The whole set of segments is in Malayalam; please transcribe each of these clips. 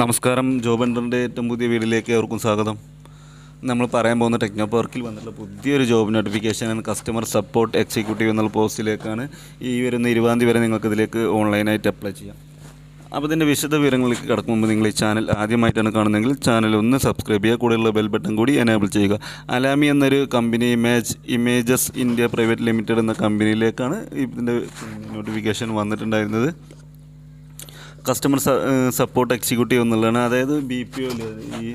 നമസ്കാരം. ജോബ് ഏറ്റവും പുതിയ വീഡിയോയിലേക്ക് അവർക്കും സ്വാഗതം. നമ്മൾ പറയാൻ പോകുന്ന ടെക്നോ പാർക്കിൽ വന്നിട്ടുള്ള പുതിയൊരു job notification and customer support executive എന്നുള്ള പോസ്റ്റിലേക്കാണ് ഈ വരുന്ന ഇരുപതാം തീയതി വരെ നിങ്ങൾക്ക് ഇതിലേക്ക് ഓൺലൈനായിട്ട് അപ്ലൈ ചെയ്യാം. അപ്പോൾ ഇതിന്റെ വിശദ വിവരങ്ങളിലേക്ക് കടക്കും മുമ്പ് നിങ്ങൾ ഈ ചാനൽ ആദ്യമായിട്ടാണ് കാണുന്നതെങ്കിൽ ചാനൽ ഒന്ന് സബ്സ്ക്രൈബ് ചെയ്യുക കൂടെയുള്ള ബെൽ ബട്ടൺ കൂടി എനേബിൾ ചെയ്യുക. അലാമി എന്നൊരു company image images India private limited എന്ന കമ്പനിയിലേക്കാണ് ഇതിന്റെ നോട്ടിഫിക്കേഷൻ വന്നിട്ടുണ്ടായിരുന്നത്. കസ്റ്റമർ സപ്പോർട്ട് എക്സിക്യൂട്ടീവ് എന്നുള്ളതാണ് അതായത് ബി പി ഒ ഈ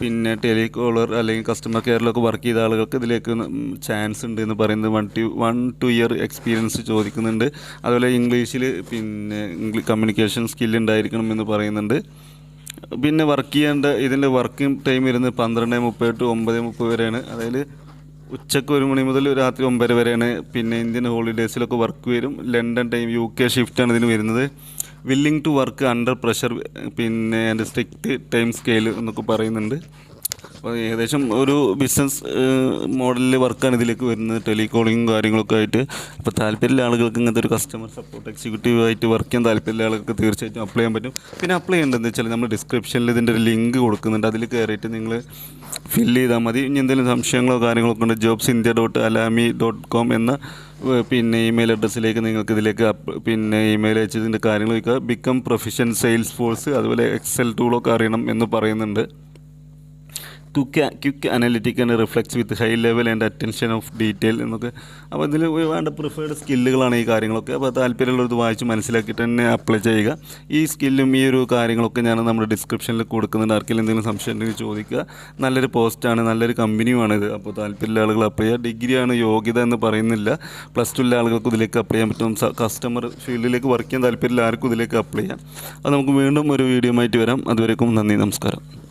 പിന്നെ ടെലികോളർ അല്ലെങ്കിൽ കസ്റ്റമർ കെയറിലൊക്കെ വർക്ക് ചെയ്ത ആളുകൾക്ക് ഇതിലേക്ക് ചാൻസ് ഉണ്ട് എന്ന് പറയുന്നത് one two one two year experience ചോദിക്കുന്നുണ്ട്. അതുപോലെ ഇംഗ്ലീഷിൽ പിന്നെ കമ്മ്യൂണിക്കേഷൻ സ്കിൽ ഉണ്ടായിരിക്കണം എന്ന് പറയുന്നുണ്ട്. പിന്നെ വർക്ക് ചെയ്യേണ്ട ഇതിന്റെ വർക്കിംഗ് ടൈം വരുന്നത് പന്ത്രണ്ട് മുപ്പത് ടു ഒമ്പത് മുപ്പത് വരെയാണ്. അതായത് ഉച്ചയ്ക്ക് ഒരു മണി മുതൽ രാത്രി ഒമ്പത് വരെയാണ്. പിന്നെ ഇന്ത്യൻ ഹോളിഡേയ്സിലൊക്കെ വർക്ക് വരും. ലണ്ടൻ ടൈം യു കെ ഷിഫ്റ്റാണ് ഇതിന് വരുന്നത്. Willing to work under pressure പിന്നെ അതിന്റെ സ്ട്രിക്റ്റ് ടൈം സ്കെയിൽ എന്നൊക്കെ പറയുന്നുണ്ട്. അപ്പോൾ ഏകദേശം ഒരു ബിസിനസ് മോഡലിൽ വർക്കാണ് ഇതിലേക്ക് വരുന്നത്. ടെലികോളിങ്ങും കാര്യങ്ങളൊക്കെ ആയിട്ട്. അപ്പോൾ താല്പര്യമുള്ള ആളുകൾക്ക് ഇങ്ങനത്തെ ഒരു കസ്റ്റമർ സപ്പോർട്ട് എക്സിക്യൂട്ടീവ് ആയിട്ട് വർക്ക് ചെയ്യാൻ താല്പര്യമുള്ള ആളുകൾക്ക് തീർച്ചയായിട്ടും അപ്ലൈ ചെയ്യാൻ പറ്റും. പിന്നെ അപ്ലൈ ചെയ്യേണ്ടതെന്ന് വെച്ചാൽ നമ്മൾ ഡിസ്ക്രിപ്ഷനിൽ ഇതിന്റെ ഒരു ലിങ്ക് കൊടുക്കുന്നുണ്ട്. അതിൽ കയറിയിട്ട് നിങ്ങൾ ഫില്ല് ചെയ്താൽ മതി. ഇനി എന്തെങ്കിലും സംശയങ്ങളോ കാര്യങ്ങളൊക്കെ ഉണ്ട് jobs India dot Alamy dot com എന്ന പിന്നെ ഇമെയിൽ അഡ്രസ്സിലേക്ക് നിങ്ങൾക്ക് ഇതിലേക്ക് പിന്നെ ഇമെയിൽ അയച്ചതിന്റെ കാര്യങ്ങൾ ബിക്കം പ്രൊഫഷൻ സെയിൽസ് ഫോഴ്സ് അതുപോലെ എക്സൽ ടൂളൊക്കെ അറിയണം എന്ന് പറയുന്നുണ്ട്. Quick quick analytic and reflex with high level and attention of detail എന്നൊക്കെ. അപ്പോൾ ഇതിൽ വേണ്ട പ്രിഫേർഡ് സ്കില്ലുകളാണ് ഈ കാര്യങ്ങളൊക്കെ. അപ്പോൾ താല്പര്യമുള്ളത് വായിച്ച് മനസ്സിലാക്കിയിട്ട് തന്നെ അപ്ലൈ ചെയ്യുക. ഈ സ്കില്ലും ഈ ഒരു കാര്യങ്ങളൊക്കെ ഞാൻ നമ്മുടെ ഡിസ്ക്രിപ്ഷനിൽ കൊടുക്കുന്നുണ്ട്. ആർക്കെങ്കിലും എന്തെങ്കിലും സംശയം ഉണ്ടെങ്കിൽ ചോദിക്കുക. നല്ലൊരു പോസ്റ്റാണ് നല്ലൊരു കമ്പനിയുമാണ് ഇത്. അപ്പോൾ താല്പര്യമുള്ള ആളുകൾ അപ്ലൈ ചെയ്യുക. ഡിഗ്രിയാണ് യോഗ്യത എന്ന് പറയുന്നില്ല. പ്ലസ് ടു ഉള്ള ആളുകൾക്ക് ഇതിലേക്ക് അപ്ലൈ ചെയ്യാൻ പറ്റും. കസ്റ്റമർ ഫീൽഡിലേക്ക് വർക്ക് ചെയ്യാൻ താല്പര്യമില്ല ആർക്കും ഇതിലേക്ക് അപ്ലൈ ചെയ്യാം. അത് നമുക്ക് വീണ്ടും ഒരു വീഡിയോ ആയിട്ട് വരാം. അതുവരേക്കും നന്ദി നമസ്കാരം.